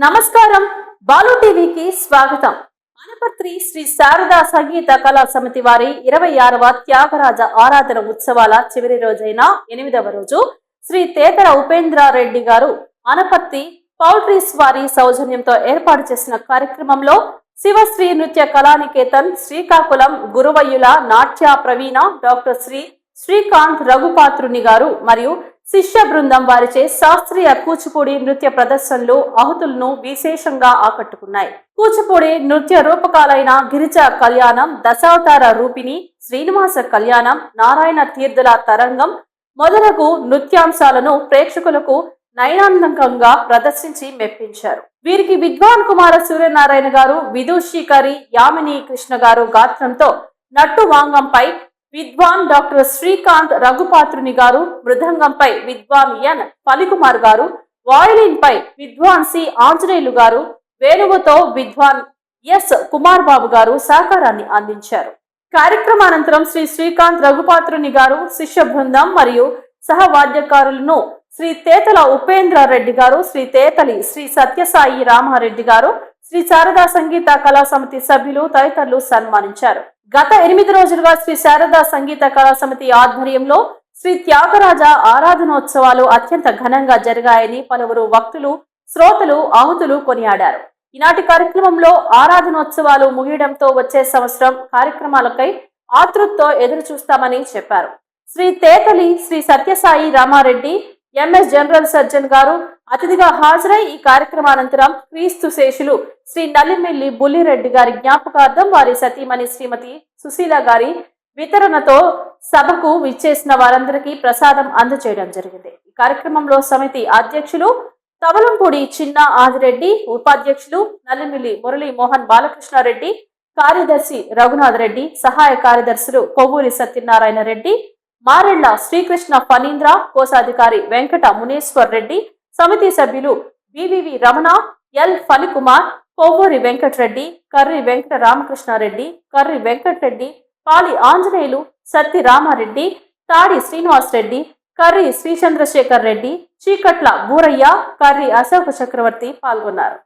నమస్కారం. బాలు టీవీకి స్వాగతం. అనపత్రి శ్రీ శారదా సంగీత కళా సమితి వారి ఇరవై ఆరవ త్యాగరాజ ఆరాధన ఉత్సవాల చివరి రోజైన ఎనిమిదవ రోజు శ్రీ తేతర ఉపేంద్రారెడ్డి గారు అనపత్తి పౌల్ట్రీస్ వారి సౌజన్యంతో ఏర్పాటు చేసిన కార్యక్రమంలో శివశ్రీ నృత్య కళానికేతన్ శ్రీకాకుళం గురువయ్యుల నాట్య ప్రవీణ డాక్టర్ శ్రీ శ్రీకాంత్ రఘుపాత్రుని గారు మరియు శిష్య బృందం వారిచే శాస్త్రీయ కూచిపూడి నృత్య ప్రదర్శనలు ఆహుతులను విశేషంగా ఆకట్టుకున్నాయి. కూచిపూడి నృత్య రూపకాలైన గిరిజ కళ్యాణం దశావతార రూపిణి శ్రీనివాస కళ్యాణం నారాయణ తీర్థుల తరంగం మొదలగు నృత్యాంశాలను ప్రేక్షకులకు నయనానందంగా ప్రదర్శించి మెప్పించారు. వీరికి విద్వాన్ కుమార సూర్యనారాయణ గారు విదూషికరి యామిని కృష్ణ గారు గాత్రంతో నట్టు వాంగంపై విద్వాన్ డాక్టర్ శ్రీకాంత్ రఘుపాత్రుని గారు మృదంగంపై విద్వాన్ ఎన్ ఫలికుమార్ గారు వాయిలిన్ పై విద్వాన్ సి ఆంజనేయులు గారు వేణువుతో విద్వాన్ ఎస్ కుమార్ బాబు గారు సహకారాన్ని అందించారు. కార్యక్రమానంతరం శ్రీ శ్రీకాంత్ రఘుపాత్రుని గారు శిష్య బృందం మరియు సహవాద్యకారులను శ్రీ తేతల ఉపేంద్ర రెడ్డి గారు శ్రీ తేతలి శ్రీ సత్యసాయి రామారెడ్డి గారు శ్రీ శారదా సంగీత కళా సమితి సభ్యులు తదితరులు సన్మానించారు. గత ఎనిమిది రోజులుగా శ్రీ శారదా సంగీత కళా సమితి ఆధ్వర్యంలో శ్రీ త్యాగరాజ ఆరాధనోత్సవాలు అత్యంత ఘనంగా జరిగాయని పలువురు వక్తులు శ్రోతలు ఆహుతులు కొనియాడారు. ఈనాటి కార్యక్రమంలో ఆరాధనోత్సవాలు ముగియడంతో వచ్చే సంవత్సరం కార్యక్రమాలకై ఆతృతతో ఎదురు చూస్తామని చెప్పారు. Shri Tetali Shri Satyasai Ramareddy MS general surgeon garu అతిథిగా హాజరై ఈ కార్యక్రమానంతరం క్రీస్తు శేషులు శ్రీ నల్లిమెల్లి బుల్లిరెడ్డి గారి జ్ఞాపకార్థం వారి సతీమణి శ్రీమతి సుశీల గారి వితరణతో సభకు విచ్చేసిన వారందరికీ ప్రసాదం అందజేయడం జరిగింది. ఈ కార్యక్రమంలో సమితి అధ్యక్షులు తవలంపూడి చిన్న ఆదిరెడ్డి ఉపాధ్యక్షులు నల్లిమిల్లి మురళీ మోహన్ బాలకృష్ణారెడ్డి కార్యదర్శి రఘునాథ్ రెడ్డి సహాయ కార్యదర్శులు కొవ్వూరి సత్యనారాయణ రెడ్డి మారెళ్ళ శ్రీకృష్ణ ఫణీంద్ర కోశాధికారి వెంకట మునేశ్వర్ రెడ్డి సమితి సభ్యులు బివివి రమణ ఎల్ ఫణికుమార్ కొవ్వూరి వెంకటరెడ్డి కర్రి వెంకట రామకృష్ణారెడ్డి కర్రి వెంకటరెడ్డి పాలి ఆంజనేయులు సత్తి రామారెడ్డి తాడి శ్రీనివాస్ రెడ్డి కర్రి శ్రీచంద్రశేఖర్ రెడ్డి చీకట్ల బూరయ్య కర్రి అశోక చక్రవర్తి పాల్గొన్నారు.